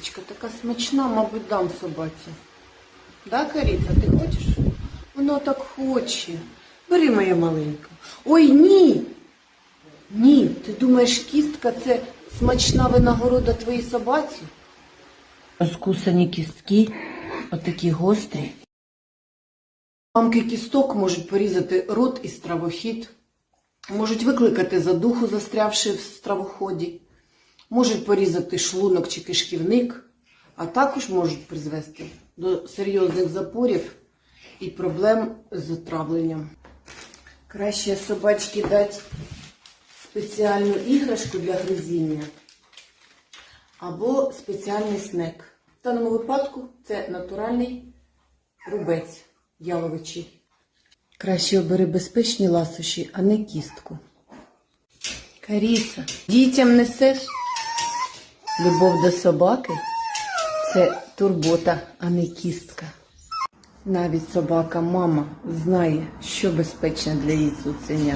кісточка така смачна, мабуть, дам собаці. Да, Каріта, ти хочеш? Воно так хоче. Бери, моя маленька. Ой, ні. Ні, ти думаєш, кістка це смачна винагорода твоїй собаці? Розкусані кістки, отакі гострі. Ламки кісток можуть порізати рот і стравохід, можуть викликати задуху, застрявши в стравоході, можуть порізати шлунок чи кишківник, а також можуть призвести до серйозних запорів і проблем з отравленням. Краще собачці дати спеціальну іграшку для гризіння або спеціальний снек. В даному випадку це натуральний рубець яловичий. Краще обери безпечні ласощі, а не кістку. Каріса, дітям несеш? Любов до собаки це турбота, а не кістка. Навіть собака мама знає, що безпечно для її цуценя.